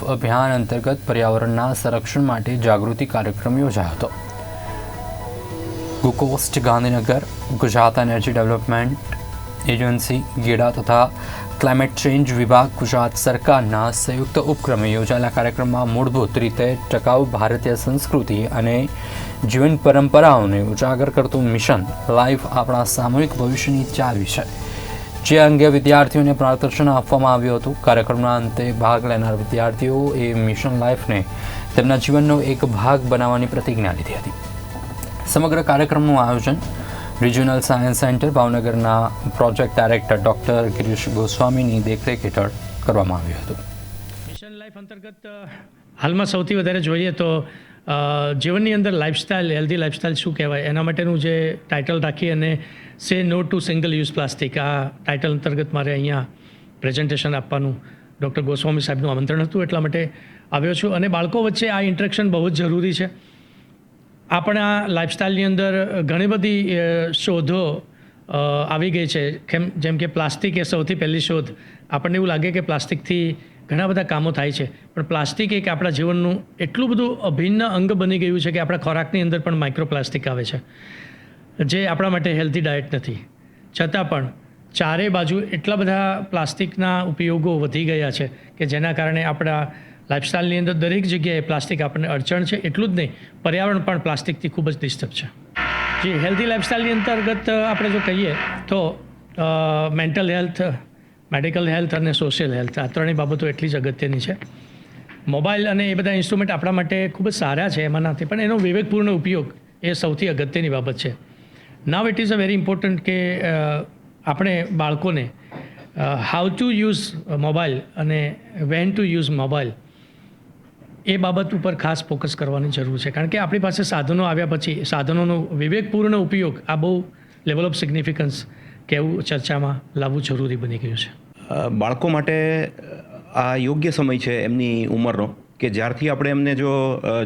Life અભિયાન અંતર્ગત પર્યાવરણના સંરક્ષણ માટે જાગૃતિ કાર્યક્રમ યોજાયો હતો. GUJCOST Gandhinagar, Gujarat energy development agency, GEDA તથા ક્લાઇમેટ ચેન્જ વિભાગ ગુજરાત સરકારના સંયુક્ત ઉપક્રમે યોજાયેલા કાર્યક્રમમાં મૂળભૂત રીતે ટકાઉ ભારતીય સંસ્કૃતિ અને જીવન પરંપરાઓને ઉજાગર કરતું મિશન લાઈફ આપણા સામૂહિક ભવિષ્યની ચાવી છે. જે અંગે વિદ્યાર્થીઓને માર્ગદર્શન આપવામાં આવ્યું હતું. કાર્યક્રમના અંતે ભાગ લેનાર વિદ્યાર્થીઓ એ મિશન લાઈફને તેમના જીવનનો એક ભાગ બનાવવાની પ્રતિજ્ઞા લીધી હતી. સમગ્ર કાર્યક્રમનું આયોજન રિજિયોનલ સાયન્સ સેન્ટર ભાવનગરના પ્રોજેક્ટ ડાયરેક્ટર ડૉક્ટર ગિરીશ ગોસ્વામીની દેખરેખ હેઠળ કરવામાં આવ્યું હતું. મિશન લાઈફ અંતર્ગત હાલમાં સૌથી વધારે જોઈએ તો જીવનની અંદર લાઇફસ્ટાઇલ હેલ્ધી લાઇફસ્ટાઇલ શું કહેવાય? એના માટેનું જે ટાઇટલ રાખી અને say no to single use plastic આ ટાઇટલ અંતર્ગત મારે અહીંયા પ્રેઝન્ટેશન આપવાનું ડૉક્ટર ગોસ્વામી સાહેબનું આમંત્રણ હતું, એટલા માટે આવ્યો છું. અને બાળકો વચ્ચે આ ઇન્ટરેક્શન બહુ જ જરૂરી છે. આપણા લાઇફસ્ટાઇલની અંદર ઘણી બધી શોધો આવી ગઈ છે. કેમ, જેમ કે પ્લાસ્ટિક એ સૌથી પહેલી શોધ. આપણને એવું લાગે કે પ્લાસ્ટિકથી ઘણા બધા કામો થાય છે. પણ પ્લાસ્ટિક એક આપણા જીવનનું એટલું બધું અભિન્ન અંગ બની ગયું છે કે આપણા ખોરાકની અંદર પણ માઇક્રોપ્લાસ્ટિક આવે છે. જે આપણા માટે હેલ્ધી ડાયટ નથી. છતાં પણ ચારે બાજુ એટલા બધા પ્લાસ્ટિકના ઉપયોગો વધી ગયા છે કે જેના કારણે આપણા લાઇફસ્ટાઇલની અંદર દરેક જગ્યાએ પ્લાસ્ટિક આપણને અડચણ છે એટલું જ નહીં, પર્યાવરણ પણ પ્લાસ્ટિકથી ખૂબ જ ડિસ્ટર્બ છે. જે હેલ્ધી લાઇફસ્ટાઇલની અંતર્ગત આપણે જો કહીએ તો મેન્ટલ હેલ્થ મેડિકલ હેલ્થ અને સોશિયલ હેલ્થ, આ ત્રણેય બાબતો એટલી જ અગત્યની છે. મોબાઈલ અને એ બધા ઇન્સ્ટ્રુમેન્ટ આપણા માટે ખૂબ જ સારા છે એમાં નથી પણ એનો વિવેકપૂર્ણ ઉપયોગ એ સૌથી અગત્યની બાબત છે. Now it is a very important કે આપણે બાળકોને હાઉ ટુ યુઝ મોબાઈલ અને વેન ટુ યુઝ મોબાઈલ એ બાબત ઉપર ખાસ ફોકસ કરવાની જરૂર છે. કારણ કે આપણી પાસે સાધનો આવ્યા પછી, સાધનોનો વિવેકપૂર્ણ ઉપયોગ આ બહુ લેવલ ઓફ સિગ્નિફિકન્સ કહેવું ચર્ચામાં લાવવું જરૂરી બની ગયું છે? બાળકો માટે આ યોગ્ય સમય છે એમની ઉંમરનો કે જ્યારથી આપણે એમને જો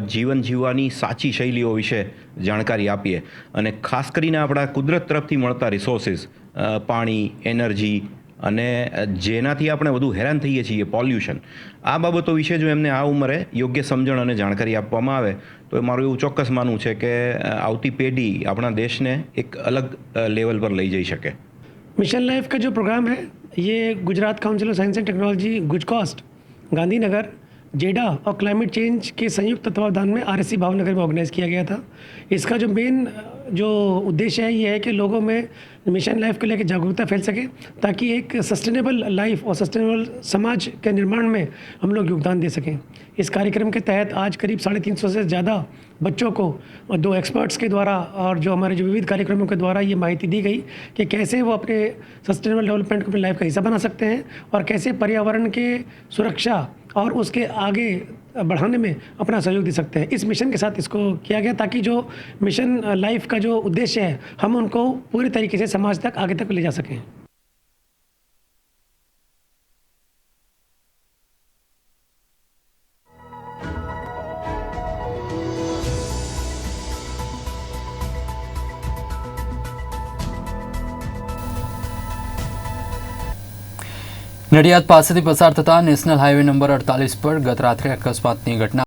જીવન જીવવાની સાચી શૈલીઓ વિશે જાણકારી આપીએ અને ખાસ કરીને આપણા કુદરત તરફથી મળતા રિસોર્સિસ પાણી એનર્જી અને જેનાથી આપણે વધુ હેરાન થઈએ છીએ પોલ્યુશન આ બાબતો વિશે જો એમને આ ઉંમરે યોગ્ય સમજણ અને જાણકારી આપવામાં આવે, તો મારું એવું ચોક્કસ માનવું છે કે આવતી પેઢી આપણા દેશને એક અલગ લેવલ પર લઈ જઈ શકે. मिशन लाइफ का जो प्रोग्राम है, ये Gujarat council of science and technology, गुजकॉस्ट, Gandhinagar, GEDA और क्लाइमेट चेंज के संयुक्त तत्वावधान में आर भावनगर में ऑर्गेनाइज किया गया था। इसका जो मेन जो उद्देश्य है, ये है कि लोगों में मिशन लाइफ को लेकर जागरूकता फैल सके, ताकि एक सस्टेनेबल लाइफ और सस्टेनेबल समाज के निर्माण में हम लोग योगदान दे सकें। इस कार्यक्रम के तहत आज करीब साढ़े तीन सौ से ज़्यादा बच्चों को दो एक्सपर्ट्स के द्वारा और जो हमारे जो विविध कार्यक्रमों के द्वारा ये माहिती दी गई कि कैसे वो अपने सस्टेनेबल डेवलपमेंट को अपनी लाइफ का हिस्सा बना सकते हैं और कैसे पर्यावरण के सुरक्षा और उसके आगे बढ़ाने में अपना सहयोग दे सकते हैं इस मिशन के साथ इसको किया गया ताकि जो मिशन लाइफ का जो उद्देश्य है हम उनको पूरी तरीके से समाज तक आगे तक ले जा सकें નડિયાદ પાસેથી પસાર થતા નેશનલ હાઈવે નંબર અડતાલીસ પર ગત રાત્રે અકસ્માતની ઘટના